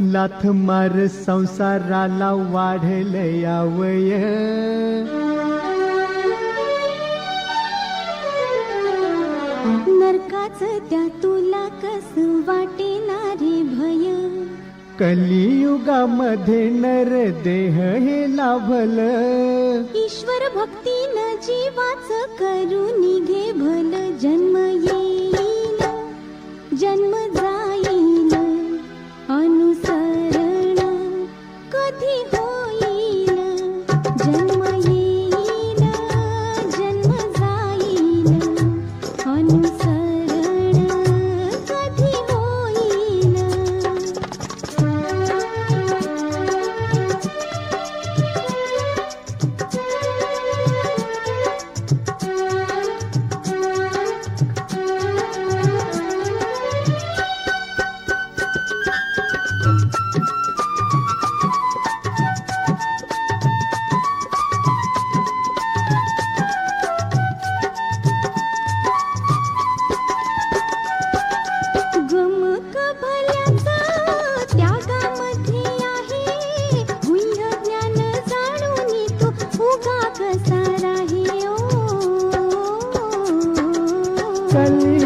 लाथ मार संसाराला वाढल यावय. नरकाच त्या तुला कस वाटेनारे भय? कलियुगामध्ये नर देह हे लाभल. ईश्वर भक्तीन जीवाच करू निघे भल जन्म येईल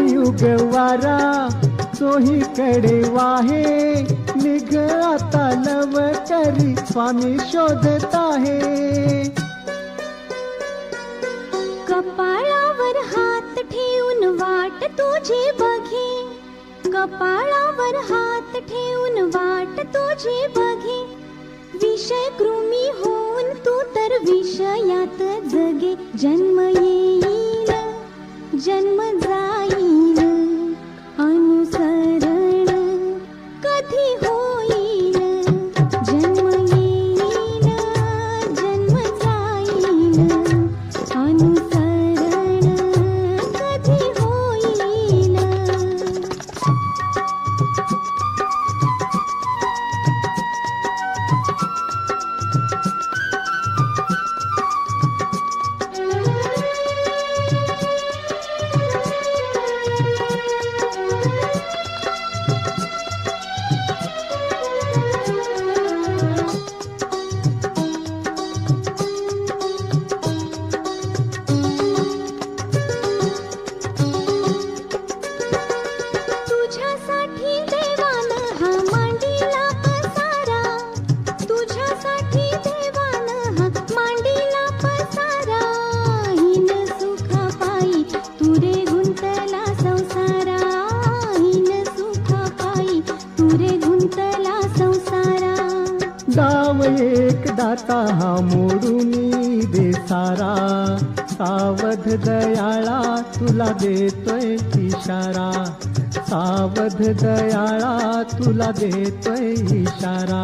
कलियुग वारा चोही कडे वाहे. निघ आता लव करी स्वामी शोधत आहे कपाळावर हात ठेवून वाट तुझी बघे. कपाळावर हात ठेवून वाट तुझी बघे. विषय कृमी होऊन तू तर विषयात जगे. जन्म येई. डाव एक दाता हा मोडूनी दे सारा सावध दयाळा तुला देतोय इशारा. सावध दयाळा तुला देतोय इशारा.